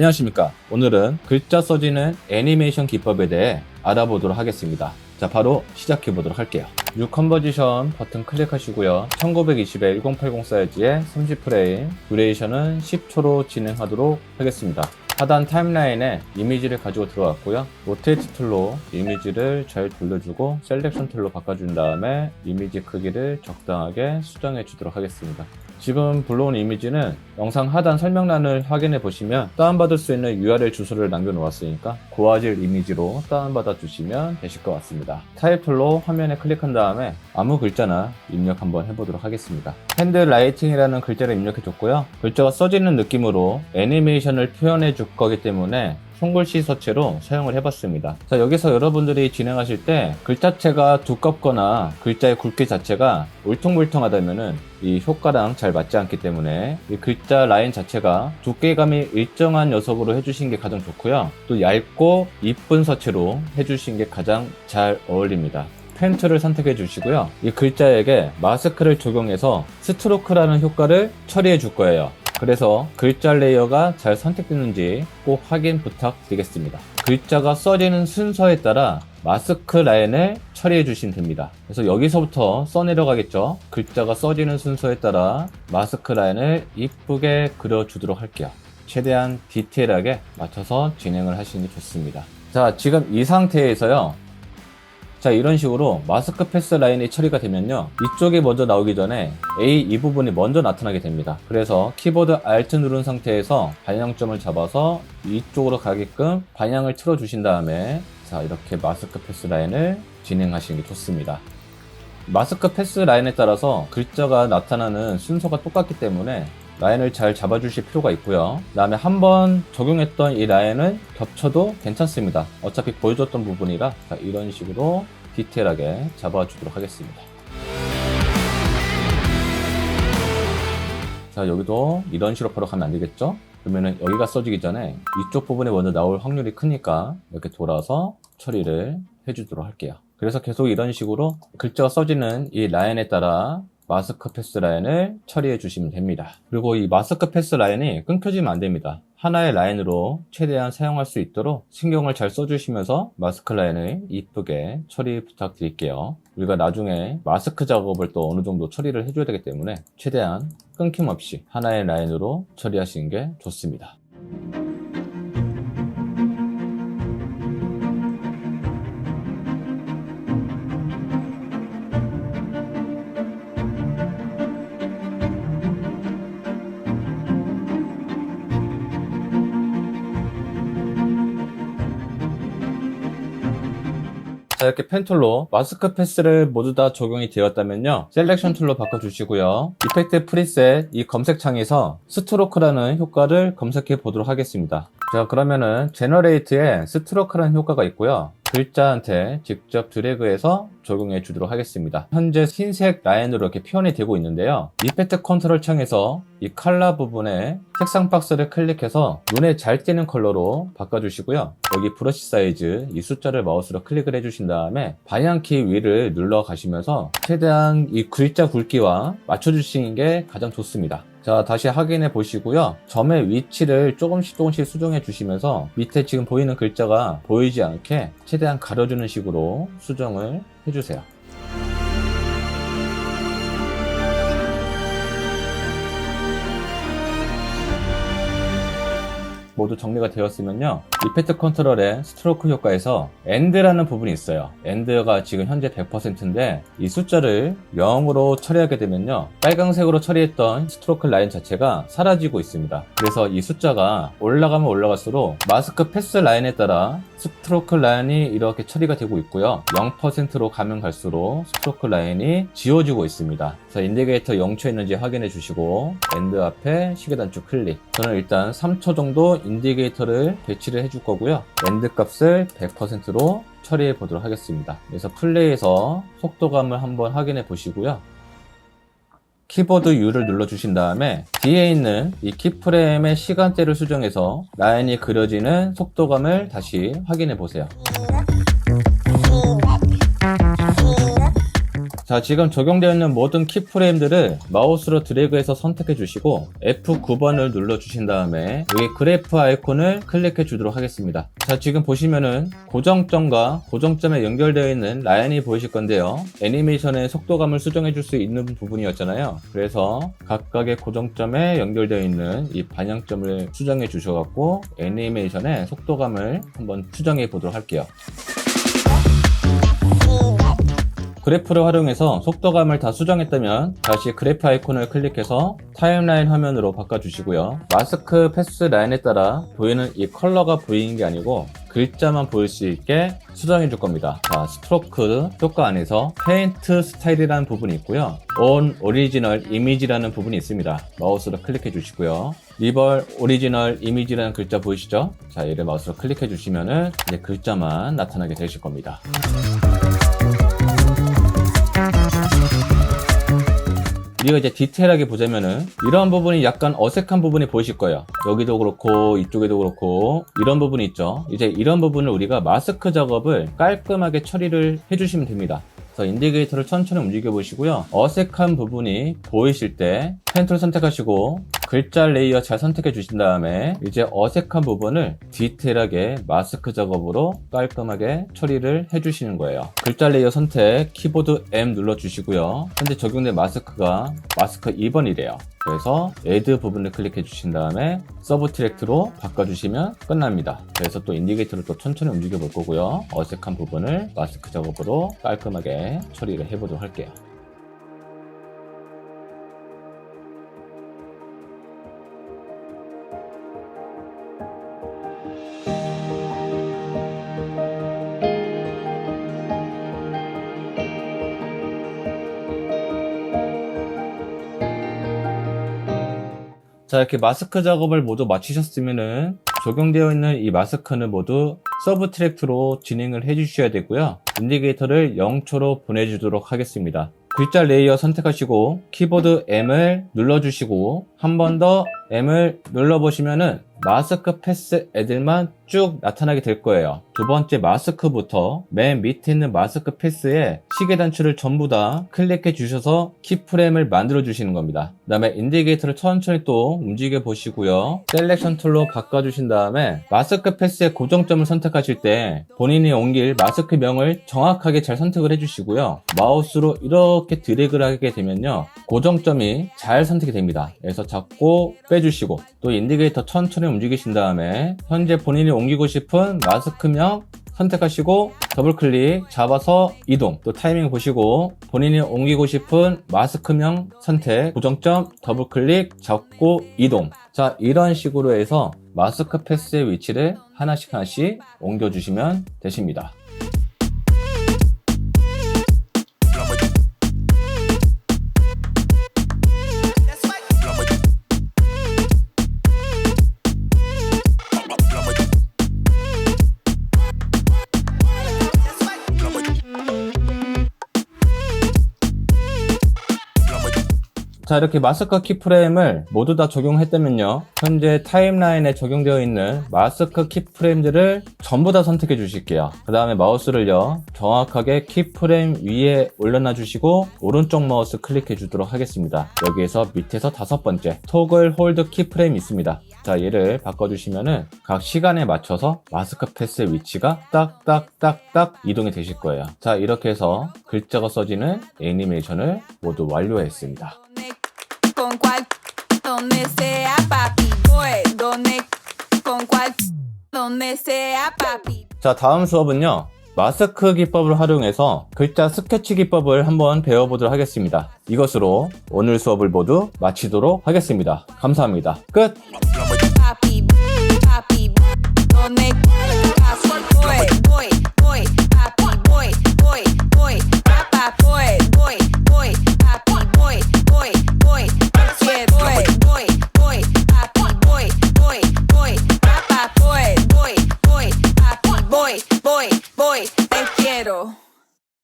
안녕하십니까. 오늘은 글자 써지는 애니메이션 기법에 대해 알아보도록 하겠습니다. 자, 바로 시작해 보도록 할게요. 뉴 컨버지션 버튼 클릭하시고요. 1920에 1080 사이즈의 30프레임, 듀레이션은 10초로 진행하도록 하겠습니다. 하단 타임라인에 이미지를 가지고 들어왔고요. 로테이트 툴로 이미지를 잘 돌려주고 셀렉션 툴로 바꿔준 다음에 이미지 크기를 적당하게 수정해 주도록 하겠습니다. 지금 불러온 이미지는 영상 하단 설명란을 확인해 보시면 다운받을 수 있는 URL 주소를 남겨 놓았으니까 고화질 이미지로 다운받아 주시면 되실 것 같습니다. 타입 툴로 화면에 클릭한 다음에 아무 글자나 입력 한번 해보도록 하겠습니다. 핸드 라이팅이라는 글자를 입력해 줬고요. 글자가 써지는 느낌으로 애니메이션을 표현해 줄 거기 때문에 손글씨 서체로 사용을 해봤습니다. 자, 여기서 여러분들이 진행하실 때 글자체가 두껍거나 글자의 굵기 자체가 울퉁불퉁하다면은 이 효과랑 잘 맞지 않기 때문에 이 글자 라인 자체가 두께감이 일정한 녀석으로 해주신 게 가장 좋고요. 또 얇고 이쁜 서체로 해주신 게 가장 잘 어울립니다. 펜트를 선택해 주시고요. 이 글자에게 마스크를 적용해서 스트로크라는 효과를 처리해 줄 거예요. 그래서 글자 레이어가 잘 선택됐는지 꼭 확인 부탁드리겠습니다. 글자가 써지는 순서에 따라 마스크 라인을 처리해 주시면 됩니다. 그래서 여기서부터 써내려가겠죠. 글자가 써지는 순서에 따라 마스크 라인을 이쁘게 그려주도록 할게요. 최대한 디테일하게 맞춰서 진행을 하시는 게 좋습니다. 자, 지금 이 상태에서요. 자 이런 식으로 마스크 패스 라인이 처리가 되면요. 이쪽이 먼저 나오기 전에 A 이 부분이 먼저 나타나게 됩니다. 그래서 키보드 Alt 누른 상태에서 방향점을 잡아서 이쪽으로 가게끔 방향을 틀어 주신 다음에 자 이렇게 마스크 패스 라인을 진행하시는 게 좋습니다. 마스크 패스 라인에 따라서 글자가 나타나는 순서가 똑같기 때문에 라인을 잘 잡아주실 필요가 있고요. 그 다음에 한번 적용했던 이 라인은 겹쳐도 괜찮습니다. 어차피 보여줬던 부분이라 자, 이런 식으로 디테일하게 잡아주도록 하겠습니다. 자 여기도 이런 식으로 바로 가면 안 되겠죠? 그러면은 여기가 써지기 전에 이쪽 부분에 먼저 나올 확률이 크니까 이렇게 돌아서 처리를 해주도록 할게요. 그래서 계속 이런 식으로 글자가 써지는 이 라인에 따라 마스크 패스 라인을 처리해 주시면 됩니다. 그리고 이 마스크 패스 라인이 끊겨지면 안 됩니다. 하나의 라인으로 최대한 사용할 수 있도록 신경을 잘 써주시면서 마스크 라인을 이쁘게 처리 부탁드릴게요. 우리가 나중에 마스크 작업을 또 어느 정도 처리를 해줘야 되기 때문에 최대한 끊김없이 하나의 라인으로 처리하시는 게 좋습니다. 자 이렇게 펜 툴로 마스크 패스를 모두 다 적용이 되었다면요. 셀렉션 툴로 바꿔주시고요. 이펙트 프리셋 이 검색창에서 스트로크라는 효과를 검색해 보도록 하겠습니다. 자 그러면은 제너레이트에 스트로크라는 효과가 있고요 글자한테 직접 드래그해서 적용해 주도록 하겠습니다. 현재 흰색 라인으로 이렇게 표현이 되고 있는데요. 이펙트 컨트롤 창에서 이 컬러 부분에 색상 박스를 클릭해서 눈에 잘 띄는 컬러로 바꿔주시고요. 여기 브러쉬 사이즈 이 숫자를 마우스로 클릭을 해주신 다음에 방향키 위를 눌러 가시면서 최대한 이 글자 굵기와 맞춰주시는 게 가장 좋습니다. 자, 다시 확인해 보시고요. 점의 위치를 조금씩 조금씩 수정해 주시면서 밑에 지금 보이는 글자가 보이지 않게 최대한 가려주는 식으로 수정을 해주세요. 모두 정리가 되었으면요. 이펙트 컨트롤의 스트로크 효과에서 end라는 부분이 있어요. end가 지금 현재 100%인데 이 숫자를 0으로 처리하게 되면요. 빨강색으로 처리했던 스트로크 라인 자체가 사라지고 있습니다. 그래서 이 숫자가 올라가면 올라갈수록 마스크 패스 라인에 따라 스트로크 라인이 이렇게 처리가 되고 있고요. 0%로 가면 갈수록 스트로크 라인이 지워지고 있습니다. 그래서 인디게이터 0초 있는지 확인해 주시고 엔드 앞에 시계 단축 클릭. 저는 일단 3초 정도 인디게이터를 배치를 해줄 거고요. 엔드 값을 100%로 처리해 보도록 하겠습니다. 그래서 플레이에서 속도감을 한번 확인해 보시고요. 키보드 U를 눌러주신 다음에 뒤에 있는 이 키프레임의 시간대를 수정해서 라인이 그려지는 속도감을 다시 확인해 보세요. 자, 지금 적용되어 있는 모든 키프레임들을 마우스로 드래그해서 선택해 주시고 F9번을 눌러 주신 다음에 여기 그래프 아이콘을 클릭해 주도록 하겠습니다. 자, 지금 보시면은 고정점과 고정점에 연결되어 있는 라인이 보이실 건데요. 애니메이션의 속도감을 수정해 줄 수 있는 부분이었잖아요. 그래서 각각의 고정점에 연결되어 있는 이 반영점을 수정해 주셔갖고 애니메이션의 속도감을 한번 수정해 보도록 할게요. 그래프를 활용해서 속도감을 다 수정했다면 다시 그래프 아이콘을 클릭해서 타임라인 화면으로 바꿔주시고요. 마스크 패스 라인에 따라 보이는 이 컬러가 보이는 게 아니고 글자만 보일 수 있게 수정해 줄 겁니다. 자, 스트로크 효과 안에서 페인트 스타일이라는 부분이 있고요. On 오리지널 이미지라는 부분이 있습니다. 마우스로 클릭해 주시고요. 리벌 오리지널 이미지라는 글자 보이시죠? 자, 얘를 마우스로 클릭해 주시면은 이제 글자만 나타나게 되실 겁니다. 우리가 이제 디테일하게 보자면은 이런 부분이 약간 어색한 부분이 보이실 거예요. 여기도 그렇고 이쪽에도 그렇고 이런 부분이 있죠. 이제 이런 부분을 우리가 마스크 작업을 깔끔하게 처리를 해주시면 됩니다. 인디게이터를 천천히 움직여 보시고요. 어색한 부분이 보이실 때펜 툴 선택하시고 글자 레이어 잘 선택해 주신 다음에 이제 어색한 부분을 디테일하게 마스크 작업으로 깔끔하게 처리를 해 주시는 거예요. 글자 레이어 선택 키보드 M 눌러 주시고요. 현재 적용된 마스크가 마스크 2번이래요. 그래서 애드 부분을 클릭해 주신 다음에 서브 트랙트로 바꿔 주시면 끝납니다. 그래서 또 인디게이터를 또 천천히 움직여 볼 거고요. 어색한 부분을 마스크 작업으로 깔끔하게 처리를 해 보도록 할게요. 자 이렇게 마스크 작업을 모두 마치셨으면은 적용되어 있는 이 마스크는 모두 서브 트랙트로 진행을 해 주셔야 되고요. 인디게이터를 0초로 보내주도록 하겠습니다. 글자 레이어 선택하시고 키보드 M을 눌러주시고 한 번 더 M을 눌러보시면은 마스크 패스 애들만 쭉 나타나게 될 거예요. 두 번째 마스크부터 맨 밑에 있는 마스크 패스에 시계 단추를 전부 다 클릭해 주셔서 키프레임을 만들어 주시는 겁니다. 그 다음에 인디게이터를 천천히 또 움직여 보시고요. 셀렉션 툴로 바꿔 주신 다음에 마스크 패스의 고정점을 선택하실 때 본인이 옮길 마스크 명을 정확하게 잘 선택을 해 주시고요. 마우스로 이렇게 드래그를 하게 되면요. 고정점이 잘 선택이 됩니다. 그래서 잡고 빼 주시고 또 인디게이터 천천히 움직이신 다음에 현재 본인이 옮기고 싶은 마스크명 선택하시고 더블 클릭 잡아서 이동. 또 타이밍 보시고 본인이 옮기고 싶은 마스크명 선택 고정점 더블 클릭 잡고 이동. 자 이런 식으로 해서 마스크 패스의 위치를 하나씩 하나씩 옮겨주시면 되십니다 자 이렇게 마스크 키프레임을 모두 다 적용했다면요. 현재 타임라인에 적용되어 있는 마스크 키프레임들을 전부 다 선택해 주실게요. 그 다음에 마우스를요. 정확하게 키프레임 위에 올려놔 주시고 오른쪽 마우스 클릭해 주도록 하겠습니다. 여기에서 밑에서 다섯 번째 토글 홀드 키프레임 있습니다. 자 얘를 바꿔주시면은 각 시간에 맞춰서 마스크 패스의 위치가 딱딱딱딱 이동이 되실 거예요. 자 이렇게 해서 글자가 써지는 애니메이션을 모두 완료했습니다 con cual donde sea papi boy donde con cual donde sea papi 자, 다음 수업은요. 마스크 기법을 활용해서 글자 스케치 기법을 한번 배워보도록 하겠습니다. 이것으로 오늘 수업을 모두 마치도록 하겠습니다. 감사합니다. 끝!